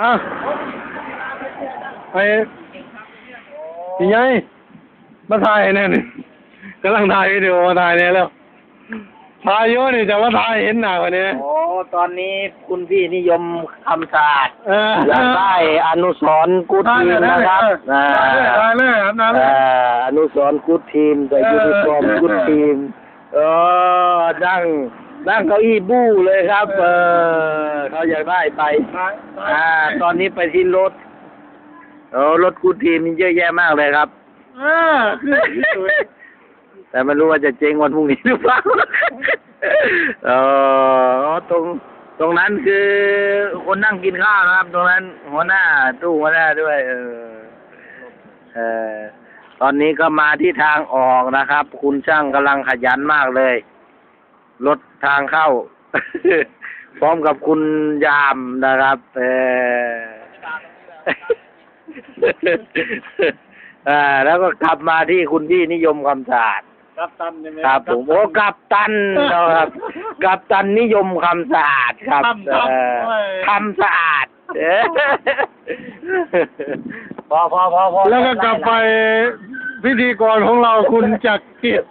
อะไปยังไงมาถ่ายแน่นี่กำลังถ่ายวิดีโอมาถ่ายเนี่ยแล้วถ่ายเยอะนี่จะมาถ่ายเห็นหน้าวันนี้โอ้ตอนนี้คุณพี่นิยมคำศาสตร์เอออยากได้อนุสรณ์กูดถ่ายทีเลยมนะครับถ่ายเลยถ่ายเลยครับนั่นเลอ่ยาอนุสรณ์กูดทีมแต่เออยูนิฟอร์มกูดทีมเออนั่ง นั่งเก้าอี้บู้เลยครับ เออเขาอยากได้ไป อ่า ตอนนี้ไปที่รถโอ้รถกูดทีมนี่เยอะแยะมากเลยครับ เออคือคือแต่ไม่รู้ว่าจะเจ๊งวันพรุ่งนี้หรือเปล่าเออตรงตรงนั้นคือคนนั่งกินข้าวนะครับ ตรงนั้น หัวหน้าตู้หัวหน้าด้วย เออเออตอนนี้ก็มาที่ทางออกนะครับ คุณช่างกำลังขยันมากเลย รถทางเข้า พร้อมกับคุณยามนะครับเอออ่า แล้วก็กลับมาที่คุณพี่นิยมคำสะอาดครับตันใช่ไหมครับผมโอ้กัปตันนะครับกัปตันนิยมคำสะอาดครับทำครับเออโอ้ยคำสะอาดเออพอพอพอพอแล้วก็กลับไปพิธีกรของเราคุณจักรกิจ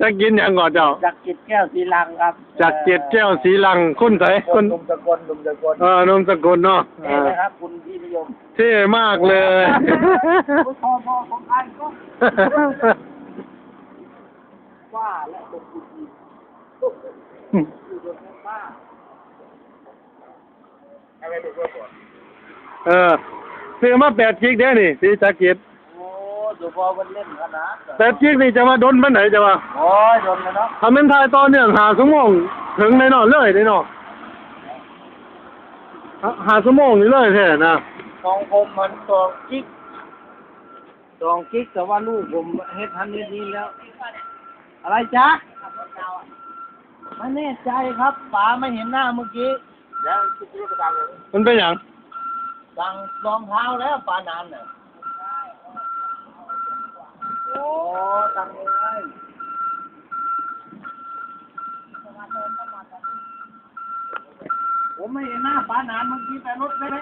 จะกินอย่างก่อนเจ้าจักรจิตแก้วสีลังครับจักรกิจแก้วสีลังคุณไสคคุนณหนุ่มตะกนหนุ่มตะกนเออนมสกุลเนาะเอนี่อนะครับ คุณพี่นิยมเท่มากเลยพอพอของอันก็ว่าและตกคุณดีอยู่บนแม่ป้าอะไรถูกว่าก่อนเออซื้อมาแปดกิกเด้อนี่สีจักรกิจโอ้ดูพอมันเล่นขนาดแปดกิกนี่จะมาดนมันไหนจะมาโอ้ยโดนแล้วเนาะทำเป็นทายตอนเนี่ยหาสมองถึงในนอนเลยในนอนหาหาสมองนี่เลยแท้นะของผมมันสองกิ๊กสองกิ๊กแต่ว่าลูกผมเฮ็ดทันนี้ดีแล้ว อะไรจ๊ะไม่แน่ใจครับป๋าไม่เห็นหน้าเมื่อกี้แล้วคิดว่าดังเลยมันเป็นอย่างดังรองเท้าแล้วปานานน่ะโอ้ ดังเลยผมไม่เห็นหน้าป้านานเมื่อกี้แต่รถไม่